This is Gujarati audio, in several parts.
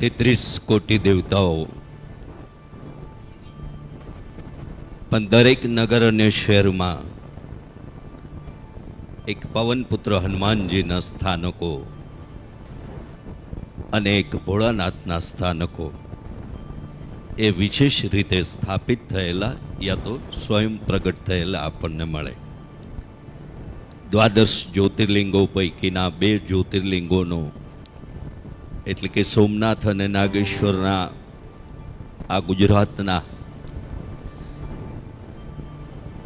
તેત્રીસ કોટી દેવતાઓ. પણ દરેક નગર અને શહેરમાં એક પવનપુત્ર હનુમાનજીના સ્થાનકો અને એક ભોળાનાથના સ્થાનકો એ વિશેષ રીતે સ્થાપિત થયેલા યા તો સ્વયં પ્રગટ થયેલા આપણને મળે. દ્વાદશ જ્યોતિર્લિંગો પૈકીના બે જ્યોતિર્લિંગોનો એટલે કે સોમનાથ અને નાગેશ્વરના આ ગુજરાતના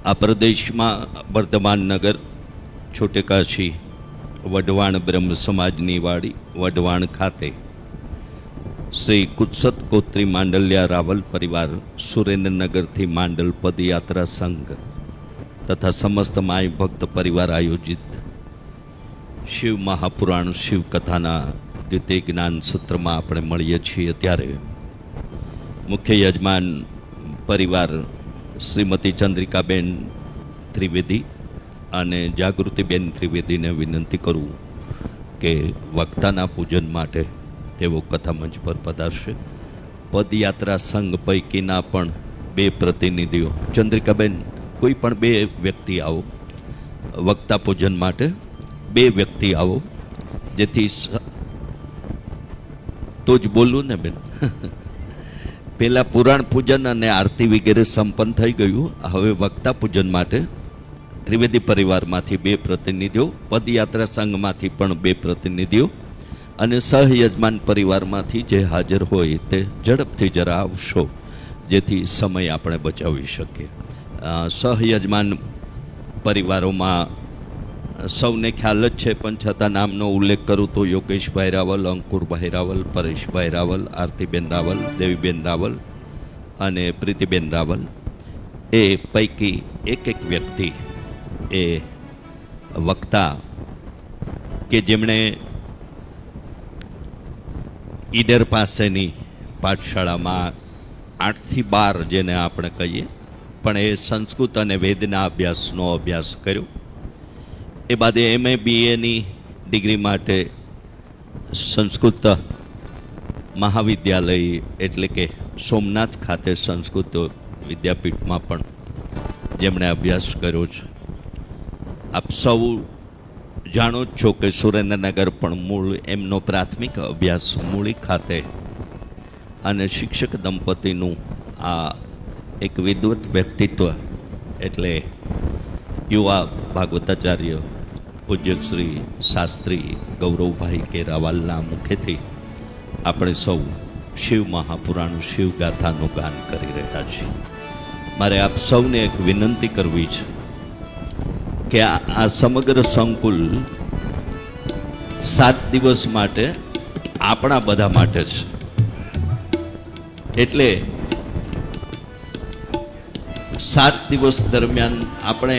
આ પ્રદેશમાં વર્ધમાન નગર છોટેકાશી વઢવાણ બ્રહ્મ સમાજની વાડી, વઢવાણ ખાતે શ્રી કુત્સત કોત્રી માંડલિયા રાવલ પરિવાર સુરેન્દ્રનગરથી માંડલ પદયાત્રા સંઘ તથા સમસ્ત માય ભક્ત પરિવાર આયોજિત શિવ મહાપુરાણ શિવ કથાના જ્ઞાન સત્રમાં આપણે મળીએ છીએ ત્યારે. મુખ્ય યજમાન પરિવાર શ્રીમતી ચંદ્રિકાબેન ત્રિવેદી અને જાગૃતિબેન ત્રિવેદીને વિનંતી કરું કે વક્તાના પૂજન માટે તેઓ કથા મંચ પર પધારશે. પદયાત્રા સંઘ પૈકીના પણ બે પ્રતિનિધિઓ. ચંદ્રિકાબેન, કોઈ પણ બે વ્યક્તિ આવો. વક્તા પૂજન માટે બે વ્યક્તિ આવો, જેથી તો જ બોલું ને બેન. પહેલાં પુરાણ પૂજન અને આરતી વગેરે સંપન્ન થઈ ગયું. હવે વક્તા પૂજન માટે ત્રિવેદી પરિવારમાંથી બે પ્રતિનિધિઓ, પદયાત્રા સંઘમાંથી પણ બે પ્રતિનિધિઓ અને સહયજમાન પરિવારમાંથી જે હાજર હોય તે ઝડપથી જરા આવશો, જેથી સમય આપણે બચાવી શકીએ. સહયજમાન પરિવારોમાં સૌને ખ્યાલ જ છે, પણ છતાં નામનો ઉલ્લેખ કરું તો યોગેશભાઈ રાવલ, અંકુરભાઈ રાવલ, પરેશભાઈ રાવલ, આરતીબેન રાવલ, દેવીબેન રાવલ અને પ્રીતિબેન રાવલ. એ પૈકી એક એક વ્યક્તિ એ વક્તા કે જેમણે ઈડર પાસેની પાઠશાળામાં આઠથી બાર જેને આપણે કહીએ, પણ એ સંસ્કૃત અને વેદના અભ્યાસનો અભ્યાસ કર્યો. એ બાદ એમએ બીએની ડિગ્રી માટે સંસ્કૃત મહાવિદ્યાલય એટલે કે સોમનાથ ખાતે સંસ્કૃત વિદ્યાપીઠમાં પણ જેમણે અભ્યાસ કર્યો છે. આપ સૌ જાણો જ છો કે સુરેન્દ્રનગર પણ મૂળ એમનો પ્રાથમિક અભ્યાસ મૂળી ખાતે અને શિક્ષક દંપતીનું આ એક વિદ્વત વ્યક્તિત્વ એટલે યુવા ભાગવતાચાર્ય પૂજ્ય શ્રી શાસ્ત્રી ગૌરવભાઈ કે રાવાલના મુખેથી આપણે સૌ શિવ મહાપુરાણ શિવગાથાનું ગાન કરી રહ્યા છીએ. મારે આપ સૌને એક વિનંતી કરવી છે કે આ સમગ્ર સંકુલ સાત દિવસ માટે આપણા બધા માટે છે. એટલે સાત દિવસ દરમિયાન આપણે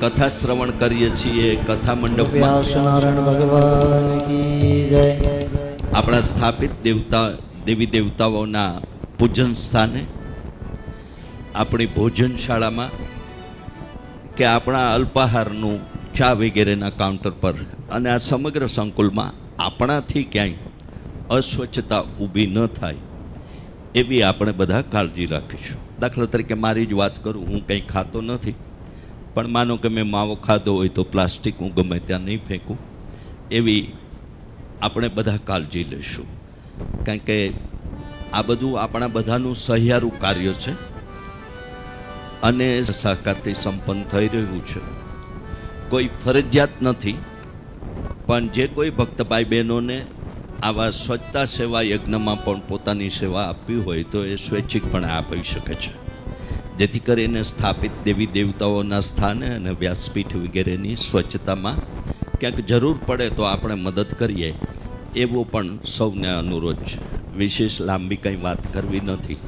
કથા શ્રવણ કરીએ છીએ કથા મંડપમાં. આપણા સ્થાપિત દેવતા દેવી દેવતાઓના પૂજન સ્થાને આપણી ભોજનશાળામાં કે આપણા અલ્પાહારનું ચા વગેરેના કાઉન્ટર પર અને આ સમગ્ર સંકુલમાં આપણાથી ક્યાંય અસ્વચ્છતા ઊભી ન થાય એવી આપણે બધા કાળજી રાખીશું. દાખલા તરીકે મારી જ વાત કરું હું કંઈ ખાતો નથી. પણ માનો કે મેં માવો ખાધો હોય તો પ્લાસ્ટિક હું ગમે ત્યાં નહીં ફેંકું. એવી આપણે બધા કાળજી લઈશું. કારણ કે આ બધું આપણા બધાનું સહિયારું કાર્ય છે અને સહકારથી સંપન્ન થઈ રહ્યું છે. કોઈ ફરજિયાત નથી, પણ જે કોઈ ભક્ત ભાઈ બહેનોને આવા સ્વચ્છતા સેવા યજ્ઞમાં પણ પોતાની સેવા આપવી હોય તો એ સ્વૈચ્છિકપણે આપી શકે છે. જેથી કરીને સ્થાપિત દેવી દેવતાઓના સ્થાને અને વ્યાસપીઠ વગેરેની સ્વચ્છતામાં ક્યાંક જરૂર પડે તો આપણે મદદ કરીએ, એવો પણ સૌને અનુરોધ છે. વિશેષ લાંબી કંઈ વાત કરવી નથી,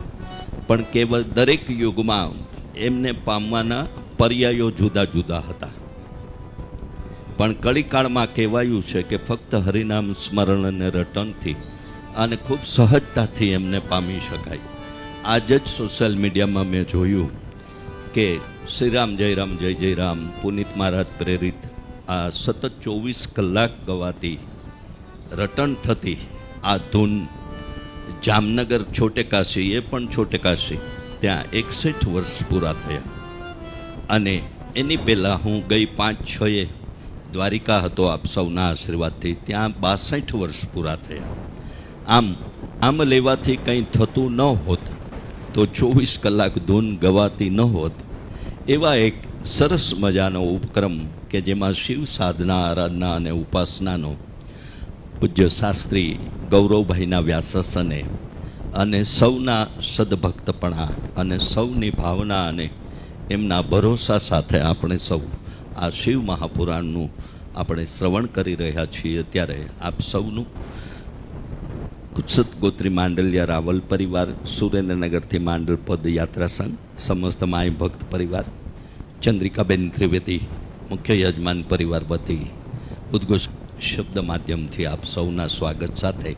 પણ કેવળ દરેક યુગમાં એમને પામવાના પર્યાયો જુદા જુદા હતા. પણ કળીકાળમાં કહેવાયું છે કે ફક્ત હરિનામ સ્મરણ અને રટનથી અને ખૂબ સહજતાથી એમને પામી શકાય. આજ જ સોશિયલ મીડિયામાં મેં જોયું કે શ્રીરામ જય રામ, જય જય રામ, પુનિત મહારાજ પ્રેરિત આ સતત ચોવીસ કલાક ગવાતી રટણ થતી આ ધૂન જામનગર છોટે કાશી એ પણ છોટે કાશી ત્યાં એકસઠ વર્ષ પૂરા થયા. અને એની પહેલાં હું ગઈ પાંચ છએ દ્વારિકા હતો આપ સૌના આશીર્વાદથી, ત્યાં બાસઠ વર્ષ પૂરા થયા. આમ આમ લેવાથી કંઈ થતું ન હોત તો ચોવીસ કલાક ધૂન ગવાતી ન હોત. એવા એક સરસ મજાનો ઉપક્રમ કે જેમાં શિવ સાધના, આરાધના અને ઉપાસનાનો પૂજ્ય શાસ્ત્રી ગૌરવભાઈના વ્યાસસને અને સૌના સદભક્તપણા અને સૌની ભાવના અને એમના ભરોસા સાથે આપણે સૌ આ શિવ મહાપુરાણનું આપણે શ્રવણ કરી રહ્યા છીએ. ત્યારે આપ સૌનું કુત્સત ગોત્રી માંડલિયા રાવલ પરિવાર, સુરેન્દ્રનગરથી માંડલ પદયાત્રા સંઘ, સમસ્ત માય ભક્ત પરિવાર, ચંદ્રિકાબેન ત્રિવેદી, મુખ્ય યજમાન પરિવાર વતી ઉદ્ઘોષ શબ્દ માધ્યમથી આપ સૌના સ્વાગત સાથે